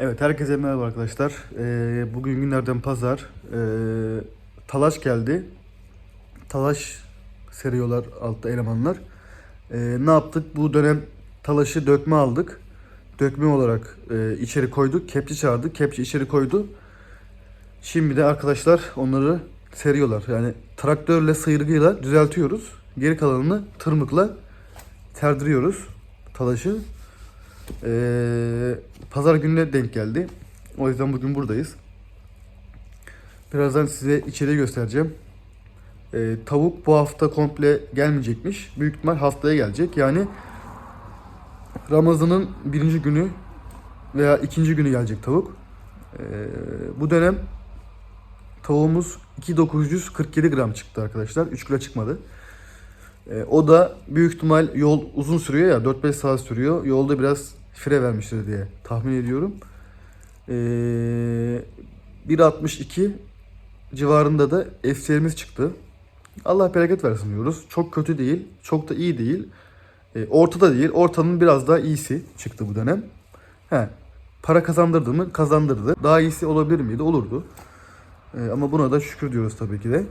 Evet herkese merhaba arkadaşlar. Ee, bugün günlerden pazar. Ee, talaş geldi. Talaş seriyorlar altta elemanlar. Ee, ne yaptık? Bu dönem talaşı dökme aldık. Dökme olarak e, içeri koyduk. Kepçe çağırdık. Kepçe içeri koydu. Şimdi de arkadaşlar onları seriyorlar. Yani traktörle sıyırgıyla düzeltiyoruz. Geri kalanını tırmıkla terdiriyoruz talaşı. Ee, pazar gününe denk geldi. O yüzden bugün buradayız. Birazdan size içeriği göstereceğim. Ee, tavuk bu hafta komple gelmeyecekmiş. Büyük ihtimal haftaya gelecek. Yani Ramazan'ın birinci günü veya ikinci günü gelecek tavuk. Ee, bu dönem tavuğumuz 2947 gram çıktı arkadaşlar. 3 kilo çıkmadı. Ee, o da büyük ihtimal yol uzun sürüyor ya 4-5 saat sürüyor. Yolda biraz fire vermiştir diye tahmin ediyorum. Ee, 1.62 civarında da FC'miz çıktı. Allah bereket versin diyoruz. Çok kötü değil, çok da iyi değil. Ee, ortada değil, ortanın biraz daha iyisi çıktı bu dönem. He, para kazandırdı mı? Kazandırdı. Daha iyisi olabilir miydi? Olurdu. Ee, ama buna da şükür diyoruz tabii ki de.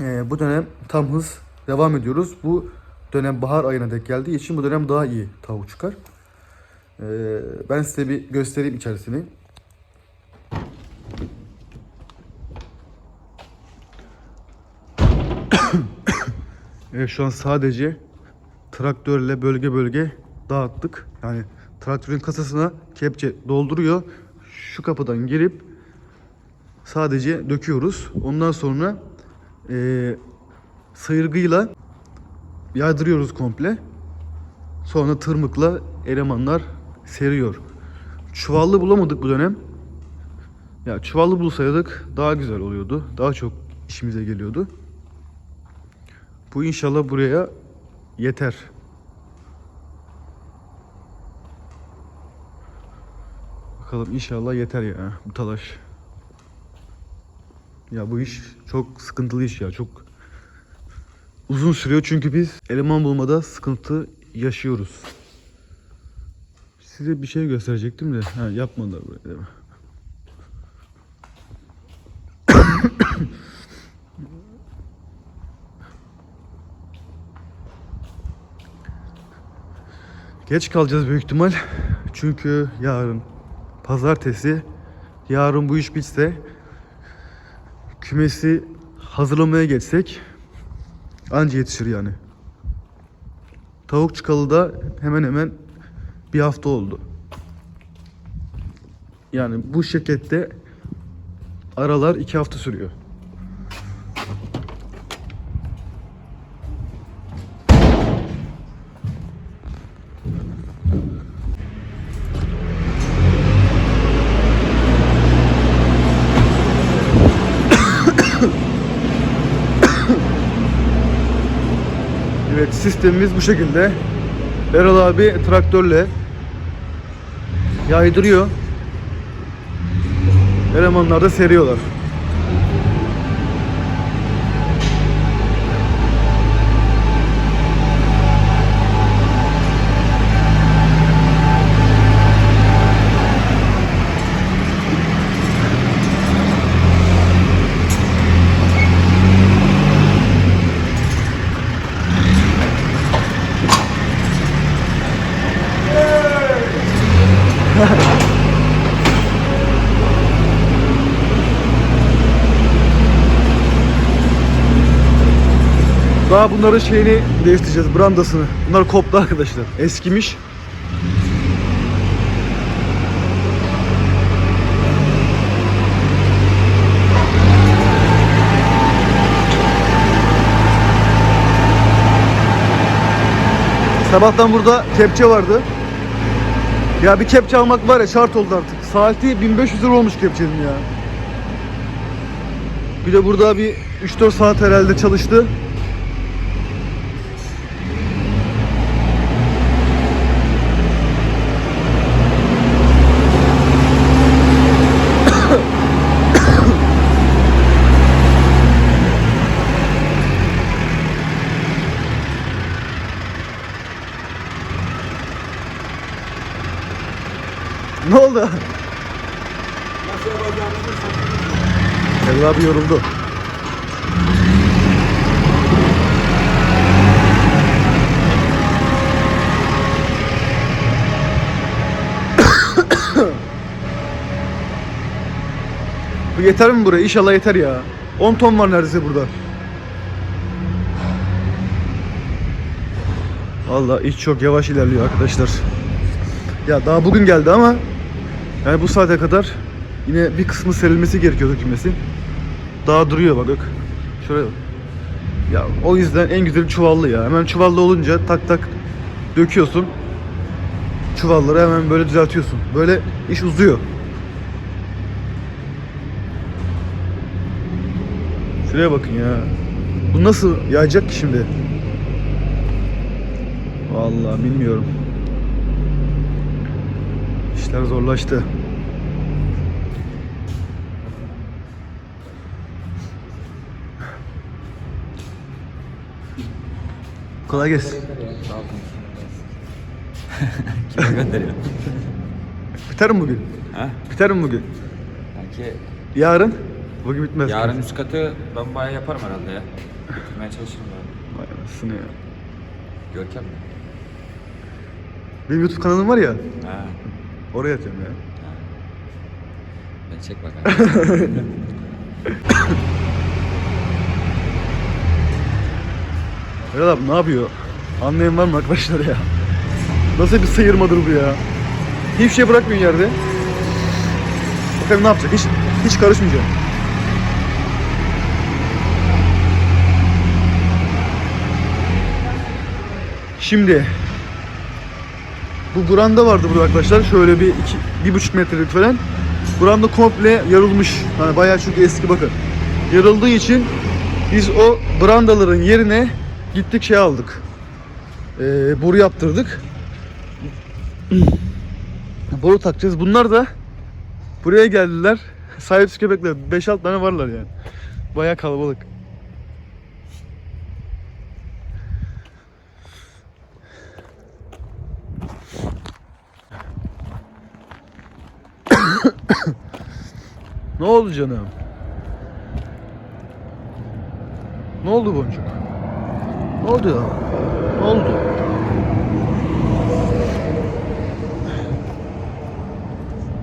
Ee, bu dönem tam hız devam ediyoruz. Bu dönem bahar ayına denk geldiği için bu dönem daha iyi tavuk çıkar. Ee, ben size bir göstereyim içerisini. evet şu an sadece traktörle bölge bölge dağıttık. Yani traktörün kasasına kepçe dolduruyor. Şu kapıdan girip sadece döküyoruz. Ondan sonra eee sıyırgıyla yaydırıyoruz komple. Sonra tırmıkla elemanlar seriyor. Çuvallı bulamadık bu dönem. Ya çuvallı bulsaydık daha güzel oluyordu. Daha çok işimize geliyordu. Bu inşallah buraya yeter. Bakalım inşallah yeter ya bu talaş. Ya bu iş çok sıkıntılı iş ya. Çok uzun sürüyor çünkü biz eleman bulmada sıkıntı yaşıyoruz. Size bir şey gösterecektim de ha, yapmadılar buraya? Geç kalacağız büyük ihtimal. Çünkü yarın pazartesi yarın bu iş bitse kümesi hazırlamaya geçsek anca yetişir yani. Tavuk çıkalı da hemen hemen bir hafta oldu. Yani bu şirkette aralar iki hafta sürüyor. Evet sistemimiz bu şekilde. Erol abi traktörle yaydırıyor. Elemanlar da seriyorlar. Daha bunların şeyini değiştireceğiz, brandasını. Bunlar koptu arkadaşlar. Eskimiş. Sabahtan burada kepçe vardı. Ya bir kepçe almak var ya şart oldu artık. Saati 1500 lira olmuş kepçenin ya. Bir de burada bir 3-4 saat herhalde çalıştı. Ne oldu? Erol abi yoruldu. Bu yeter mi buraya? İnşallah yeter ya. 10 ton var neredeyse burada. Vallahi iş çok yavaş ilerliyor arkadaşlar. Ya daha bugün geldi ama yani bu saate kadar yine bir kısmı serilmesi gerekiyor dökülmesi. Daha duruyor bak. bak. Şuraya bak. Ya o yüzden en güzeli çuvallı ya. Hemen çuvallı olunca tak tak döküyorsun. Çuvalları hemen böyle düzeltiyorsun. Böyle iş uzuyor. Şuraya bakın ya. Bu nasıl yayacak ki şimdi? Vallahi bilmiyorum. İşler zorlaştı. Kolay gelsin. Kime gönderiyor? Biter mi bugün? ha? Biter mi bugün? Sanki Yarın? Bugün bitmez. yarın üst katı ben bayağı yaparım herhalde ya. Bitirmeye çalışırım ben. Vay anasını ya. Görkem mi? Benim YouTube kanalım var ya. Ha. Oraya atıyorum ya. ha. Ben çek bakalım. Erol abi ne yapıyor? Anlayan var mı arkadaşlar ya? Nasıl bir sıyırmadır bu ya? Hiçbir şey bırakmıyor yerde. Bakalım ne yapacak? Hiç, hiç karışmayacak. Şimdi bu branda vardı burada arkadaşlar. Şöyle bir iki, bir buçuk metrelik falan. Branda komple yarılmış. Hani bayağı çünkü eski bakın. Yarıldığı için biz o brandaların yerine gittik şey aldık. Ee, boru yaptırdık. boru takacağız. Bunlar da buraya geldiler. Sahipsiz köpekler. 5-6 tane varlar yani. Bayağı kalabalık. ne oldu canım? Ne oldu boncuk? Oldu oldu?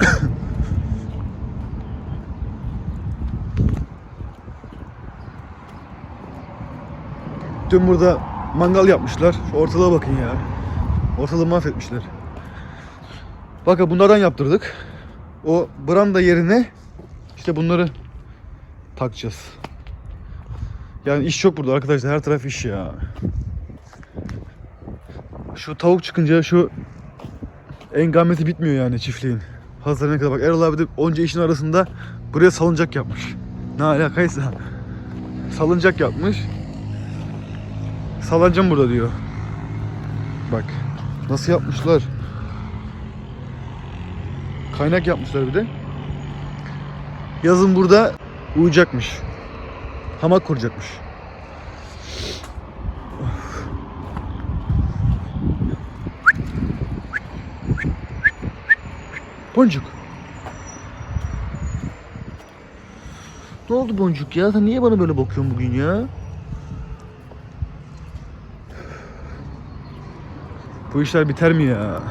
Dün burada mangal yapmışlar. Şu ortalığa bakın ya. Ortalığı mahvetmişler. Bakın bunlardan yaptırdık. O branda yerine işte bunları takacağız. Yani iş çok burada arkadaşlar. Her taraf iş ya. Şu tavuk çıkınca şu engamesi bitmiyor yani çiftliğin. Hazırına kadar bak Erol abi de onca işin arasında buraya salıncak yapmış. Ne alakaysa. Salıncak yapmış. Salacağım burada diyor. Bak. Nasıl yapmışlar. Kaynak yapmışlar bir de. Yazın burada uyuyacakmış. Hamak kuracakmış. Boncuk. Ne oldu Boncuk ya? Sen niye bana böyle bakıyorsun bugün ya? Bu işler biter mi ya?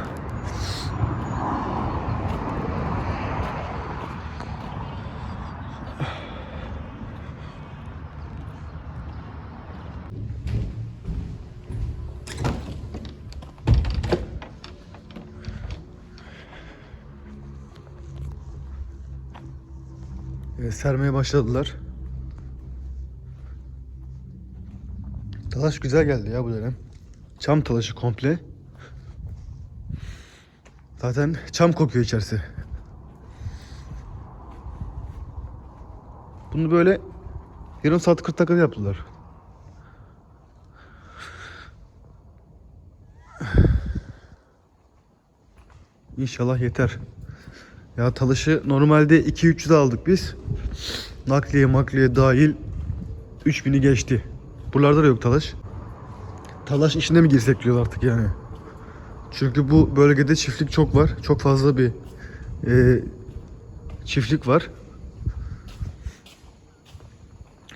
Sermeye başladılar. Talaş güzel geldi ya bu dönem. Çam talaşı komple. Zaten çam kokuyor içerisi. Bunu böyle yarım saat 40 dakikada yaptılar. İnşallah yeter. Ya talışı normalde 2-3'de aldık biz. Nakliye makliye dahil 3000'i geçti. Buralarda da yok talaş. Talaş işine mi girsek diyorlar artık yani. Çünkü bu bölgede çiftlik çok var. Çok fazla bir e, Çiftlik var.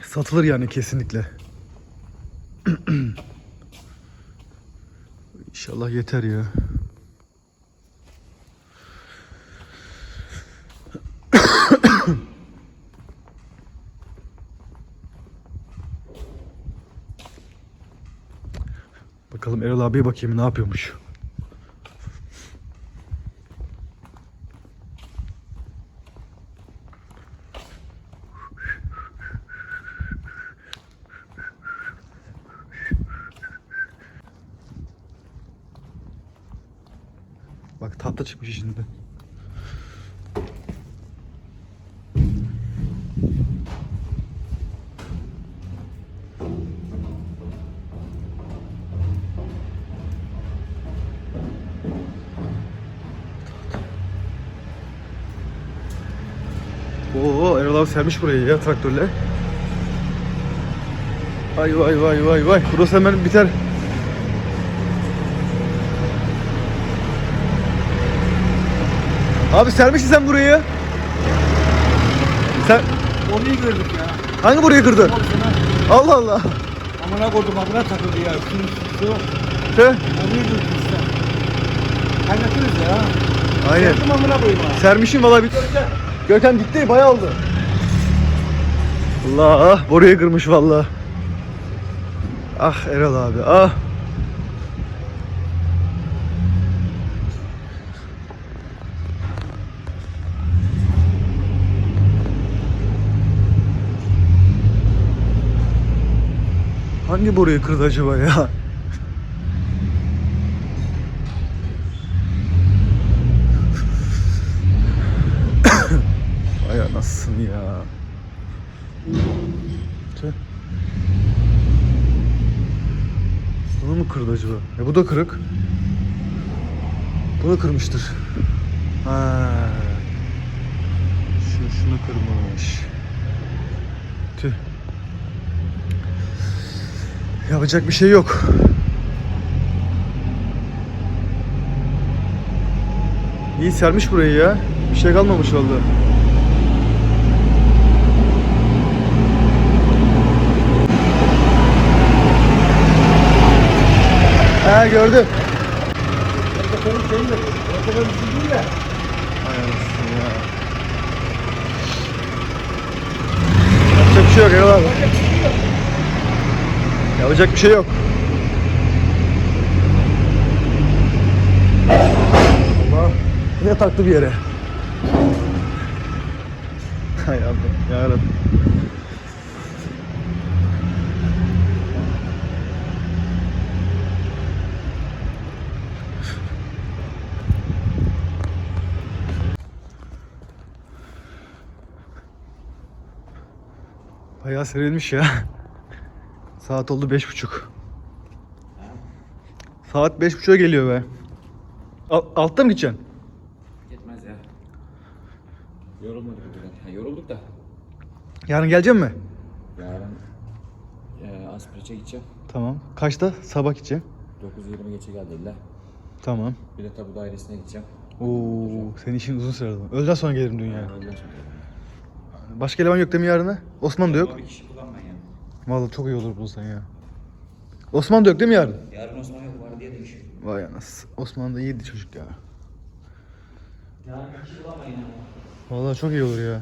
Satılır yani kesinlikle. İnşallah yeter ya. Bakalım Erol abiye bakayım ne yapıyormuş. Bak tahta çıkmış içinde. Oo Erol abi sermiş burayı ya traktörle. Vay vay vay vay vay. Burası hemen biter. Abi sermişsin sen burayı. Sen Orayı gördük ya. hangi burayı kırdın? Allah Allah. Amına koydum amına takıldı ya. Şu, şu. Tüh. Orayı gördük işte. Kaynatırız ya. Aynen. Gördüm amına koyayım ha. Sermişim valla bir... Görkem gitti bayağı oldu. Allah burayı kırmış valla. Ah Erol abi ah. Hangi boruyu kırdı acaba ya? Anasını ya. Tüh. Bunu mu kırdı acaba? E bu da kırık. Bunu kırmıştır. Ha. Şu, şunu kırmış. Tüh. Yapacak bir şey yok. İyi sermiş burayı ya. Bir şey kalmamış vallahi. Ha gördüm. Ortaköy şeyi yok. Ortaköy bizim değil de. Ay anasını ya. Yapacak bir şey yok Erol abi. Yapacak bir şey yok. Allah. Yine taktı bir yere. Hay Allah. Yarabbim. Bayağı serilmiş ya. Saat oldu beş buçuk. Saat beş buçuğa geliyor be. Al- altta mı gideceksin? Yetmez ya. Yorulmadık bugün. Ha, yorulduk da. Yarın gelecek mi? Yarın e, Aspiraç'a gideceğim. Tamam. Kaçta? Sabah gideceksin. 9.20 geçe geldi illa. Tamam. Bir de tabu dairesine gideceğim. Oo, senin işin uzun sürer. Öğleden sonra gelirim dünya. Öğleden sonra. Başka eleman yok değil mi yarına? Osman da yok. Bir kişi kullanmayın yani. Vallahi çok iyi olur bulsan ya. Osman da yok değil mi yarın? Yarın Osman yok var diye değişiyor. Vay anasını. Osman da iyiydi çocuk ya. Yarın bir kişi kullanmayın yani. Vallahi çok iyi olur ya.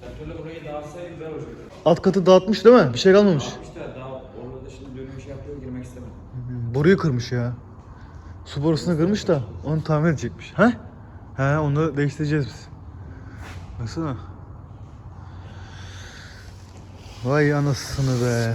Traktörle burayı dağıtsaydı güzel olacak. Alt katı dağıtmış değil mi? Bir şey kalmamış. İşte daha orada da şimdi dönüm şey yapıyor girmek istemedim. Boruyu kırmış ya. Su borusunu kırmış da onu tamir edecekmiş. Ha? He onu değiştireceğiz biz. Baksana. Vay anasını be.